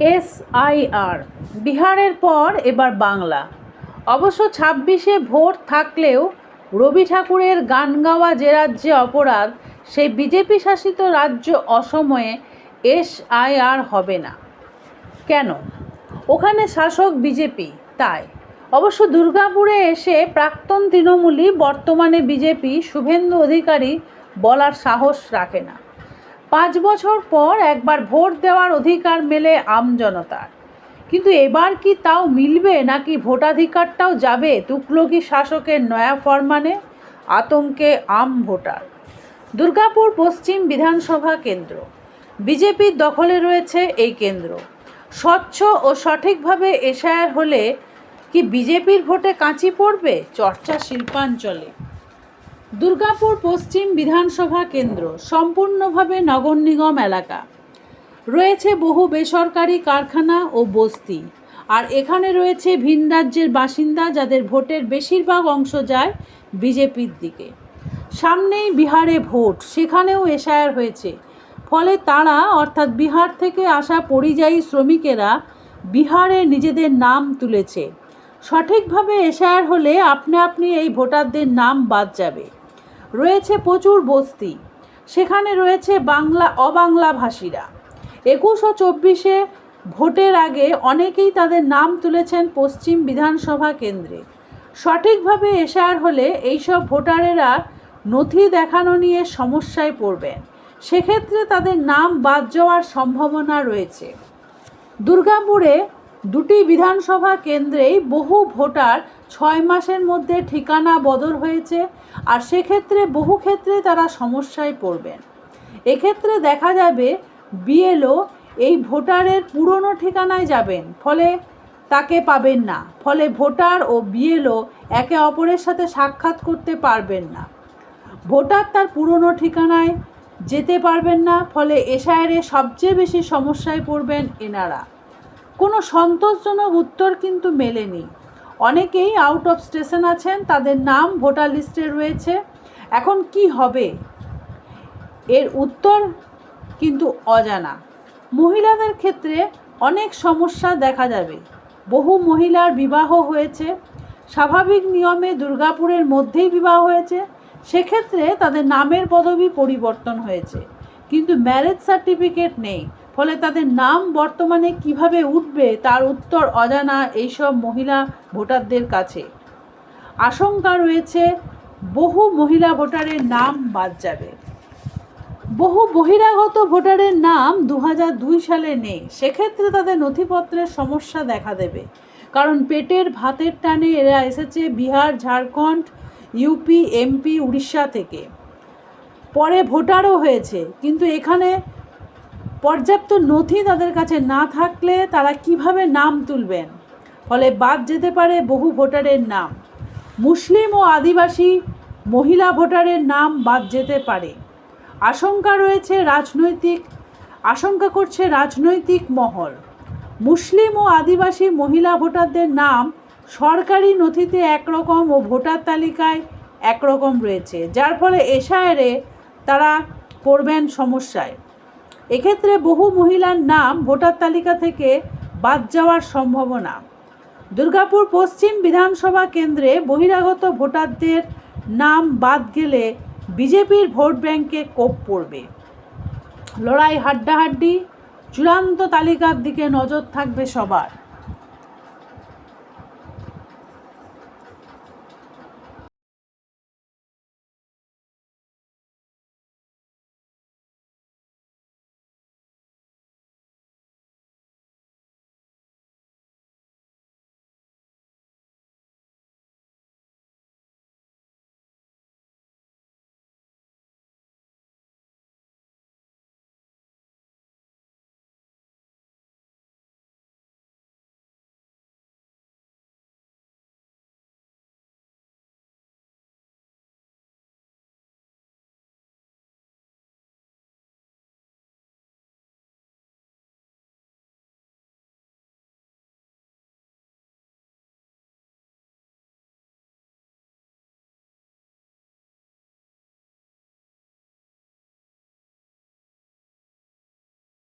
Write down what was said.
SIR, বিহারের পর এবার বাংলা। অবশ্য ছাব্বিশে ভোট থাকলেও রবি ঠাকুরের গান গাওয়া যে রাজ্যে অপরাধ সেই বিজেপি শাসিত রাজ্য অসময়ে এসআইআর হবে না। কেন? ওখানে শাসক বিজেপি, তাই। অবশ্য দুর্গাপুরে এসে প্রাক্তন তৃণমূলই বর্তমানে বিজেপি, শুভেন্দু অধিকারী বলার সাহস রাখে না। পাঁচ বছর পর একবার ভোট দেওয়ার অধিকার মেলে আমজনতার কিন্তু এবার কি তাও মিলবে নাকি ভোটাধিকারটাও যাবে তুকলকি শাসকের নয়া ফরমানে? আতঙ্কে আম ভোটার। দুর্গাপুর পশ্চিম বিধানসভা কেন্দ্র। বিজেপির দখলে রয়েছে এই কেন্দ্র। স্বচ্ছ ও সঠিকভাবে এশায়ার হলে কি বিজেপির ভোটে কাঁচি পড়বে? চর্চা শিল্পাঞ্চলে। দুর্গাপুর পশ্চিম বিধানসভা কেন্দ্র, সম্পূর্ণভাবে নগর নিগম এলাকা। রয়েছে বহু বেসরকারি কারখানা ও বস্তি। আর এখানে রয়েছে ভিন রাজ্যের বাসিন্দা যাদের ভোটের বেশিরভাগ অংশ যায় বিজেপির দিকে। সামনেই বিহারে ভোট, সেখানেও এশায়ার হয়েছে। ফলে তারা, অর্থাৎ বিহার থেকে আসা পরিযায়ী শ্রমিকেরা, বিহারে নিজেদের নাম তুলেছে। সঠিকভাবে এশায়ার হলে আপনি আপনি এই ভোটারদের নাম বাদ যাবে। রয়েছে প্রচুর বস্তি। সেখানে রয়েছে বাংলা অবাংলা ভাষীরা একুশ ও চব্বিশে ভোটের আগে অনেকেই তাদের নাম তুলেছেন পশ্চিম বিধানসভা কেন্দ্রে। সঠিকভাবে এশায়ার হলে এইসব ভোটারেরা নথি দেখানো নিয়ে সমস্যায় পড়বেন। সেক্ষেত্রে তাদের নাম বাদ যাওয়ার সম্ভাবনা রয়েছে। দুর্গাপুরে দুটি বিধানসভা কেন্দ্রেই বহু ভোটার ছয় মাসের মধ্যে ঠিকানা বদল হয়েছে আর সেক্ষেত্রে বহু ক্ষেত্রে তারা সমস্যায় পড়বেন। এক্ষেত্রে দেখা যাবে বিএলও এই ভোটারের পুরনো ঠিকানায় যাবেন, ফলে তাকে পাবেন না। ফলে ভোটার ও বিএলও একে অপরের সাথে সাক্ষাৎ করতে পারবেন না। ভোটার তার পুরনো ঠিকানায় যেতে পারবেন না, ফলে এশায়ারে সবচেয়ে বেশি সমস্যায় পড়বেন এনারা। কোনো সন্তোষজনক উত্তর কিন্তু মেলেনি। অনেকেই আউট অফ স্টেশন আছেন, তাদের নাম ভোটার লিস্টে রয়েছে। এখন কি হবে? এর উত্তর কিন্তু অজানা। মহিলাদের ক্ষেত্রে অনেক সমস্যা দেখা যাবে। বহু মহিলার বিবাহ হয়েছে। স্বাভাবিক নিয়মে দুর্গাপুরের মধ্যেই বিবাহ হয়েছে। সেক্ষেত্রে তাদের নামের পদবি পরিবর্তন হয়েছে। কিন্তু ম্যারেজ সার্টিফিকেট নেই। ফলে তাদের নাম বর্তমানে কীভাবে উঠবে তার উত্তর অজানা এইসব মহিলা ভোটারদের কাছে। আশঙ্কা রয়েছে, বহু মহিলা ভোটারের নাম বাদ যাবে। বহু বহিরাগত ভোটারের নাম দু সালে নেই। সেক্ষেত্রে তাদের নথিপত্রের সমস্যা দেখা দেবে। কারণ পেটের ভাতের টানে এরা এসেছে বিহার, ঝাড়খণ্ড, ইউপি, এমপি, উড়িষ্যা থেকে। পরে ভোটারও হয়েছে, কিন্তু এখানে পর্যাপ্ত নথি তাদের কাছে না থাকলে তারা কীভাবে নাম তুলবেন? ফলে বাদ যেতে পারে বহু ভোটারের নাম। মুসলিম ও আদিবাসী মহিলা ভোটারের নাম বাদ যেতে পারে। আশঙ্কা রয়েছে রাজনৈতিক, আশঙ্কা করছে রাজনৈতিক মহল। মুসলিম ও আদিবাসী মহিলা ভোটারদের নাম সরকারি নথিতে একরকম ও ভোটার তালিকায় একরকম রয়েছে। যার ফলে এশায়ারে তারা পড়বেন সমস্যায়। এক্ষেত্রে বহু মহিলার নাম ভোটার তালিকা থেকে বাদ যাওয়ার সম্ভাবনা। দুর্গাপুর পশ্চিম বিধানসভা কেন্দ্রে বহিরাগত ভোটারদের নাম বাদ গেলে বিজেপির ভোট ব্যাংকে কোপ পড়বে। লড়াই হাড্ডাহাড্ডি, চূড়ান্ত তালিকার দিকে নজর থাকবে সবার।